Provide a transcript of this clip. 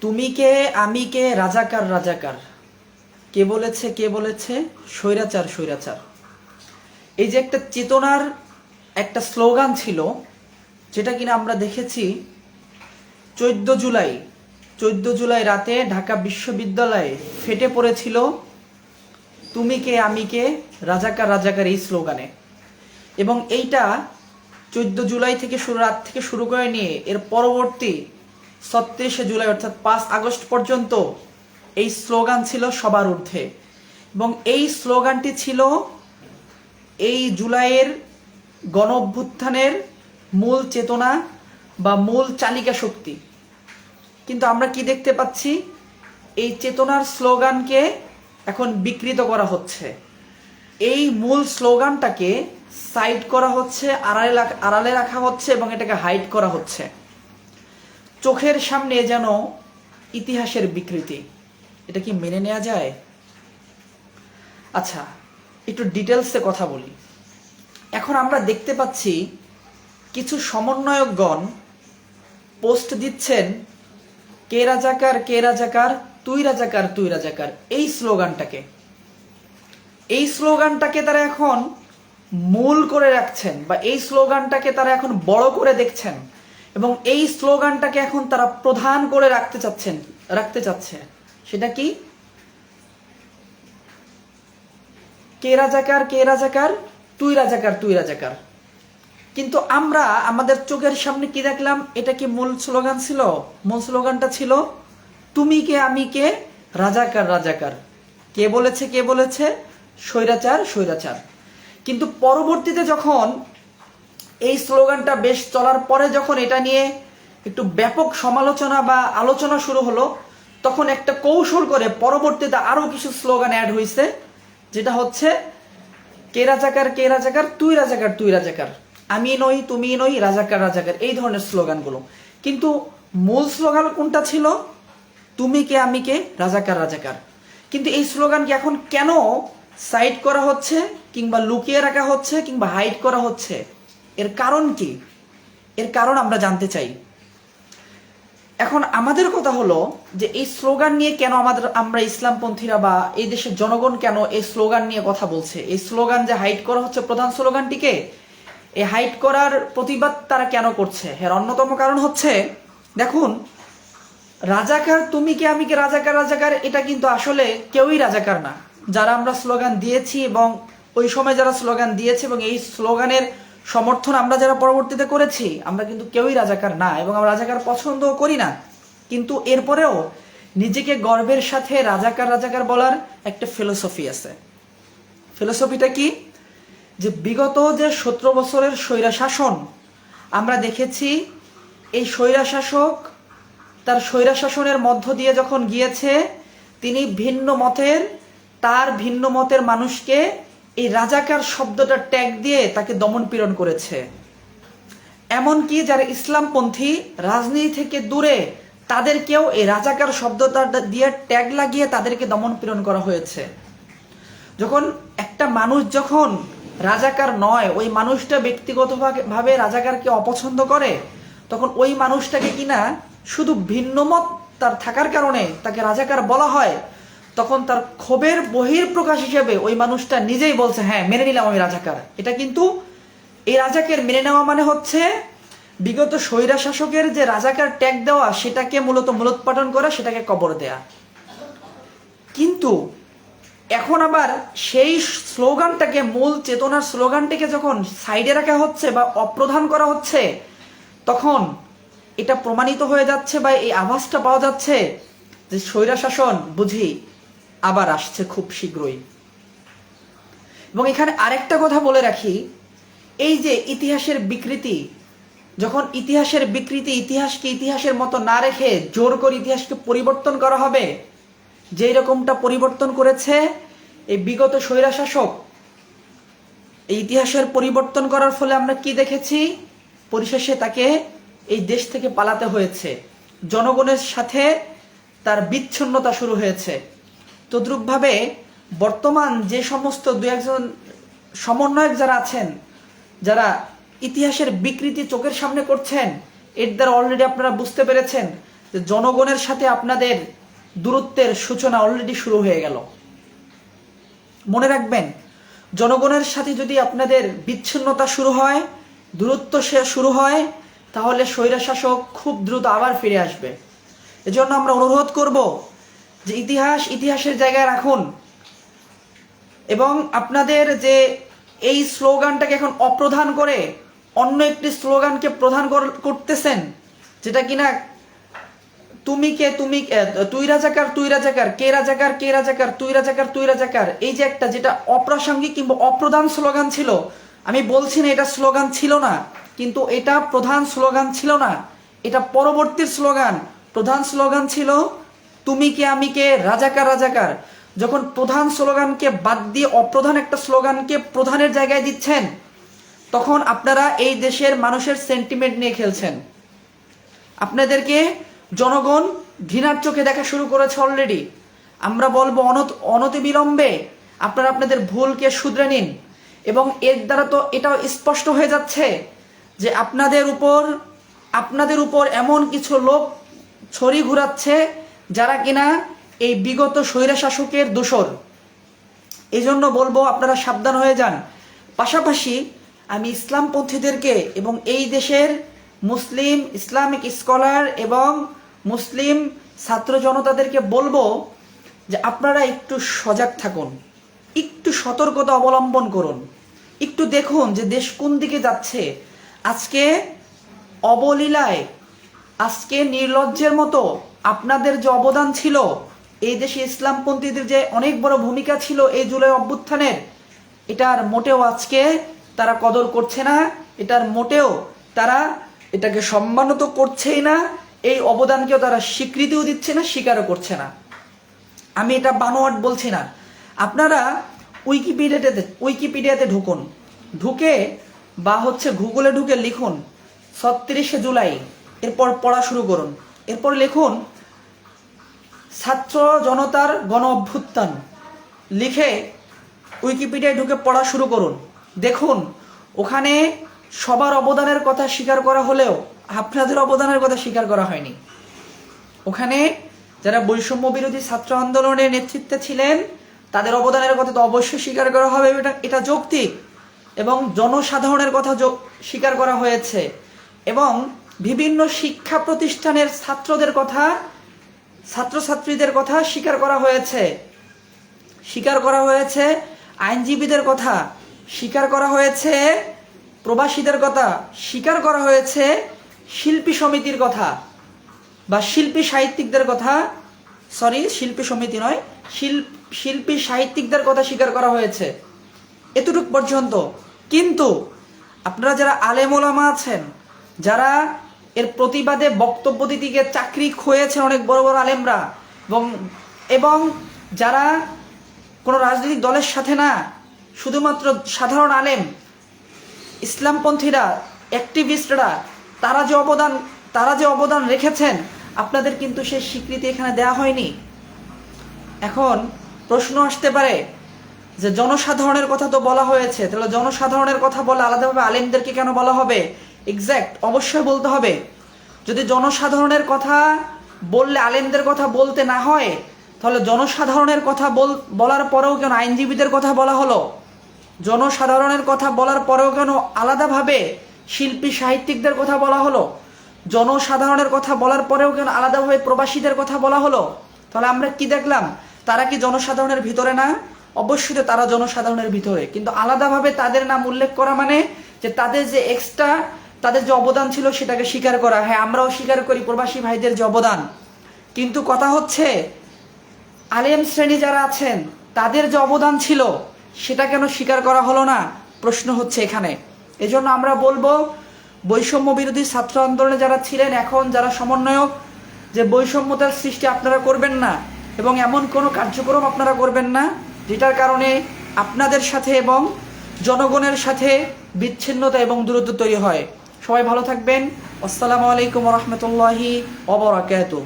তুমি কে আমি কে রাজাকার রাজাকার। কে বলেছে কে বলেছে? স্বৈরাচার স্বৈরাচার। এই যে একটা চেতনার একটা স্লোগান ছিল, যেটা কিনা আমরা দেখেছি, চোদ্দ জুলাই। চোদ্দ জুলাই রাতে ঢাকা বিশ্ববিদ্যালয়ে ফেটে পড়েছিল তুমি কে আমি কে রাজাকার রাজাকার এই স্লোগানে। এবং এইটা চোদ্দ জুলাই থেকে শুরু, রাত থেকে শুরু করে নিয়ে এর পরবর্তী ছত্রিশে জুলাই, অর্থাৎ পাঁচ আগস্ট পর্যন্ত এই স্লোগান ছিল সবার ঊর্ধ্বে। এবং এই স্লোগানটি ছিল এই জুলাইয়ের গণ অভ্যুত্থানের মূল চেতনা বা মূল চালিকা শক্তি। কিন্তু আমরা কি দেখতে পাচ্ছি? এই চেতনার স্লোগানকে এখন বিকৃত করা হচ্ছে। এই মূল স্লোগানটাকে সাইড করা হচ্ছে, আড়ালে আড়ালে রাখা হচ্ছে এবং এটাকে হাইড করা হচ্ছে। চোখের সামনে যেন ইতিহাসের বিকৃতি। এটা কি মেনে নেওয়া যায়? আচ্ছা একটু ডিটেলসে কথা বলি। এখন আমরা দেখতে পাচ্ছি কিছু সমন্বয়কগণ পোস্ট দিচ্ছেন, কে রাজাকার কে রাজাকার, তুই রাজাকার তুই রাজাকার এই স্লোগানটাকে। এই স্লোগানটাকে তারা এখন মূল করে রাখছেন বা এই স্লোগানটাকে তারা এখন বড় করে দেখছেন। এবং এই স্লোগানটাকে এখন তারা প্রধান করে রাখতে চাচ্ছেন, রাখতে চাচ্ছে। সেটা কি? কে রাজাকার কে রাজাকার? তুই রাজাকার তুই রাজাকার। কিন্তু আমরা আমাদের চোখের সামনে কি দেখলাম? এটা কি মূল স্লোগান ছিল? মূল স্লোগানটা ছিল, তুমি কে, আমি কে? রাজাকার রাজাকার। কে বলেছে কে বলেছে? স্বৈরাচার স্বৈরাচার। কিন্তু পরবর্তীতে যখন এই স্লোগানটা বেশ চলার পরে যখন এটা নিয়ে একটু ব্যাপক সমালোচনা বা আলোচনা শুরু হলো, তখন একটা কৌশল করে পরবর্তীতে আরও কিছু স্লোগান অ্যাড হয়েছে যেটা হচ্ছে, কে রাজাকার কে রাজাকার, তুই রাজাকার তুই রাজাকার। আমি নই, তুমি নই, রাজাকার রাজাকার। এই ধরনের স্লোগানগুলো। কিন্তু মূল স্লোগান কোনটা ছিল? তুমি কে, আমি কে, রাজাকার রাজাকার। কিন্তু এই স্লোগানকে এখন কেন সাইড করা হচ্ছে কিংবা লুকিয়ে রাখা হচ্ছে কিংবা হাইড করা হচ্ছে? এর কারণ কি? এর কারণ আমরা জানতে চাই। এখন আমাদের কথা হলো যে এই স্লোগান নিয়ে কেন আমাদের, আমরা ইসলামপন্থীরা বা এই দেশের জনগণ কেন এই স্লোগান নিয়ে কথা বলছে? এই স্লোগান যে হাইট করা হচ্ছে প্রধান স্লোগানটিকে, এই হাইট করার প্রতিবাদ তারা কেন করছে? এর অন্যতম কারণ হচ্ছে, দেখুন, রাজাকার তুমি কি, আমি কি, রাজাকার রাজাকার, এটা কিন্তু আসলে কেউই রাজাকার না। যারা আমরা স্লোগান দিয়েছি এবং ওই সময় যারা স্লোগান দিয়েছে এবং এই স্লোগানের সমর্থন আমরা যারা পরবর্তীতে করেছি, আমরা কিন্তু কেউই রাজাকার না এবং আমরা রাজাকার পছন্দও করি না। কিন্তু এরপরেও নিজেকে গর্বের সাথে রাজাকার রাজাকার বলার একটা ফিলোসফি আছে। ফিলোসফিটা কি? যে বিগত যে সতেরো বছরের স্বৈরা শাসন আমরা দেখেছি এই স্বৈরা শাসক তার স্বৈরা শাসনের মধ্য দিয়ে যখন গিয়েছে, তিনি ভিন্ন মতের, তার ভিন্ন মতের মানুষকে এই রাজাকার শব্দটা ট্যাগ দিয়ে তাকে দমন পীড়ন করেছে। এমনকি যারা ইসলামপন্থী রাজনীতি থেকে দূরে, তাদেরকেও এই রাজাকার শব্দটা দিয়ে ট্যাগ লাগিয়ে তাদেরকে দমন পীড়ন করা হয়েছে। যখন একটা মানুষ যখন রাজাকার নয়, ওই মানুষটা ব্যক্তিগতভাবে রাজাকারকে অপছন্দ করে, তখন ওই মানুষটাকে কিনা শুধু ভিন্নমত তার থাকার কারণে তাকে রাজাকার বলা হয়। তখন তার ক্ষোভের বহির প্রকাশ হিসেবে ওই মানুষটা নিজেই বলছে হ্যাঁ মেনে নিলাম আমি রাজাকার এটা কিন্তু এই রাজাকের মেনে নেওয়া মানে হচ্ছে বিগত স্বৈরা শাসকের যে রাজাকার ট্যাগ দেওয়া, সেটাকে মূলত মূলোৎপাটন করা, সেটাকে কবর দেয়া। কিন্তু এখন আবার সেই স্লোগানটাকে, মূল চেতনার স্লোগানটাকে যখন সাইডে রাখা হচ্ছে বা অপ্রধান করা হচ্ছে, তখন এটা প্রমাণিত হয়ে যাচ্ছে বা এই আভাসটা পাওয়া যাচ্ছে যে স্বৈরা শাসন, বুঝি আবার আসছে খুব শীঘ্রই। এবং এখানে আরেকটা কথা বলে রাখি, এই যে ইতিহাসের বিকৃতি, যখন ইতিহাসের বিকৃতি ইতিহাসকে ইতিহাসের মতো না রেখে জোর করে ইতিহাসকে পরিবর্তন করা হবে, যেই রকমটা পরিবর্তন করেছে এই বিগত স্বৈরা শাসক এই ইতিহাসের পরিবর্তন করার ফলে আমরা কি দেখেছি? পরিশেষে তাকে এই দেশ থেকে পালাতে হয়েছে। জনগণের সাথে তার বিচ্ছিন্নতা শুরু হয়েছে। তদ্রূপভাবে বর্তমান যে সমস্ত দু একজন সমন্বয়ক যারা আছেন, যারা ইতিহাসের বিকৃতি চোখের সামনে করছেন, এর দ্বারা অলরেডি আপনারা বুঝতে পেরেছেন যে জনগণের সাথে আপনাদের দূরত্বের সূচনা অলরেডি শুরু হয়ে গেল। মনে রাখবেন, জনগণের সাথে যদি আপনাদের বিচ্ছিন্নতা শুরু হয়, দূরত্ব সে শুরু হয়, তাহলে স্বৈরাশাসক খুব দ্রুত আবার ফিরে আসবে। এজন্য আমরা অনুরোধ করব যে ইতিহাস ইতিহাসের জায়গায় রাখুন। এবং আপনাদের যে এই স্লোগানটাকে এখন অপ্রধান করে অন্য একটি স্লোগানকে প্রধান কর- করতেছেন, যেটা কিনা তুমি কে, তুমি তুই রাজাকার তুই রাজাকার, কে রাজাকার কে রাজাকার, তুই রাজাকার তুই রাজাকার, এই যে একটা যেটা অপ্রাসঙ্গিক কিংবা অপ্রধান স্লোগান ছিল, আমি বলছি না এটা স্লোগান ছিল না, কিন্তু এটা প্রধান স্লোগান ছিল না, এটা পরবর্তী স্লোগান, প্রধান স্লোগান ছিল তুমি কে, আমি কে, রাজাকার রাজাকার। যখন প্রধান স্লোগানকে বাদ দিয়ে অপ্রধান একটা স্লোগানকে প্রধানের জায়গায় দিচ্ছেন, তখন আপনারা এই দেশের মানুষের সেন্টিমেন্ট নিয়ে খেলছেন। আপনাদেরকে জনগণ ঘৃণার চোখে দেখা শুরু করেছে অলরেডি আমরা বলব অনত, অনতিবিলম্বে আপনারা আপনাদের ভুলকে শুধরে নিন। এবং এর দ্বারা তো এটাও স্পষ্ট হয়ে যাচ্ছে যে আপনাদের উপর আপনাদের উপর এমন কিছু লোক ছড়ি ঘুরাচ্ছে যারা কিনা এই বিগত স্বৈরাশাসকের দোসর এই জন্য বলব আপনারা সাবধান হয়ে যান। পাশাপাশি আমি ইসলামপন্থীদেরকে এবং এই দেশের মুসলিম ইসলামিক স্কলার এবং মুসলিম ছাত্র জনতাদেরকে বলব যে আপনারা একটু সজাগ থাকুন। একটু সতর্কতা অবলম্বন করুন। একটু দেখুন যে দেশ কোন দিকে যাচ্ছে। আজকে অবলীলায়, আজকে নির্লজ্জের মতো আপনাদের যে অবদান ছিল, এই দেশে ইসলামপন্থীদের যে অনেক বড় ভূমিকা ছিল এই জুলাই অভ্যুত্থানের, এটার মোটেও আজকে তারা কদর করছে না, এটার মোটেও তারা এটাকে সম্মানিত করছেই না, এই অবদানকেও তারা স্বীকৃতিও দিচ্ছে না, স্বীকারও করছে না। আমি এটা বানোয়াট বলছি না। আপনারা উইকিপিডিয়াতে উইকিপিডিয়াতে ঢুকুন। ঢুকে বা হচ্ছে গুগলে ঢুকে লিখুন, ছত্রিশে জুলাই, এরপর পড়া শুরু করুন। এরপর লিখুন ছাত্র জনতার গণ অভ্যুত্থান। লিখে উইকিপিডিয়ায় ঢুকে পড়া শুরু করুন। দেখুন, ওখানে সবার অবদানের কথা স্বীকার করা হলেও আপনাদের অবদানের কথা স্বীকার করা হয়নি। ওখানে যারা বৈষম্য বিরোধী ছাত্র আন্দোলনের নেতৃত্বে ছিলেন, তাদের অবদানের কথা তো অবশ্যই স্বীকার করা হবে, এটা এটা যৌক্তিক এবং জনসাধারণের কথা স্বীকার করা হয়েছে। এবং বিভিন্ন শিক্ষা প্রতিষ্ঠানের ছাত্রদের কথা ছাত্রছাত্রীদের কথা স্বীকার করা হয়েছে। স্বীকার করা হয়েছে, আইনজীবীদের কথা স্বীকার করা হয়েছে, প্রবাসীদের কথা স্বীকার করা হয়েছে, শিল্পী সমিতির কথা বা শিল্পী সাহিত্যিকদের কথা সরি শিল্পী সমিতি নয় শিল্প শিল্পী সাহিত্যিকদের কথা স্বীকার করা হয়েছে। এতটুক পর্যন্ত। কিন্তু আপনারা যারা আলেমোলামা আছেন, যারা এর প্রতিবাদে বক্তব্য দিতে গিয়ে চাকরি খোয়েছেন অনেক বড় বড় আলেমরা। এবং এবং যারা কোনো রাজনৈতিক দলের সাথে না, শুধুমাত্র সাধারণ আলেম, ইসলামপন্থীরা, অ্যাক্টিভিস্টরা, তারা যে অবদান, তারা যে অবদান রেখেছেন, আপনাদের কিন্তু সেই স্বীকৃতি এখানে দেওয়া হয়নি। এখন প্রশ্ন আসতে পারে যে জনসাধারণের কথা তো বলা হয়েছে, তাহলে জনসাধারণের কথা বলে আলাদাভাবে আলেমদেরকে কেন বলা হবে? এক্স্যাক্ট অবশ্যই বলতে হবে। যদি জনসাধারণের কথা বললে আলেমদের কথা বলতে না হয়, তাহলে জনসাধারণের কথা বল বলার পরেও কেন আইনজীবীদের কথা বলা হলো? জনসাধারণের কথা বলার পরেও কেন আলাদাভাবে শিল্পী, সাহিত্যিকদের কথা বলা হলো? জনসাধারণের কথা বলার পরেও কেন আলাদাভাবে প্রবাসীদের কথা বলা হলো? তাহলে আমরা কি দেখলাম? তারা কি জনসাধারণের ভিতরে না? অবশ্যই তারা জনসাধারণের ভিতরে। কিন্তু আলাদাভাবে তাদের নাম উল্লেখ করা মানে যে তাদের যে এক্সট্রা তাদের যে অবদান ছিল সেটাকে স্বীকার করা। হ্যাঁ আমরাও স্বীকার করি প্রবাসী ভাইদের যে অবদান। কিন্তু কথা হচ্ছে, আলেম শ্রেণি যারা আছেন, তাদের যে অবদান ছিল, সেটা কেন স্বীকার করা হলো না? প্রশ্ন হচ্ছে এখানে। এজন্য আমরা বলব, বৈষম্য বিরোধী ছাত্র আন্দোলনে যারা ছিলেন, এখন যারা সমন্বয়ক, যে বৈষম্যতার সৃষ্টি আপনারা করবেন না, এবং এমন কোনো কার্যক্রম আপনারা করবেন না, যেটার কারণে আপনাদের সাথে এবং জনগণের সাথে বিচ্ছিন্নতা এবং দূরত্ব তৈরি হয়। সবাই ভালো থাকবেন। আসসালামু আলাইকুম রহমতুল্লাহি অবরাকাতুহ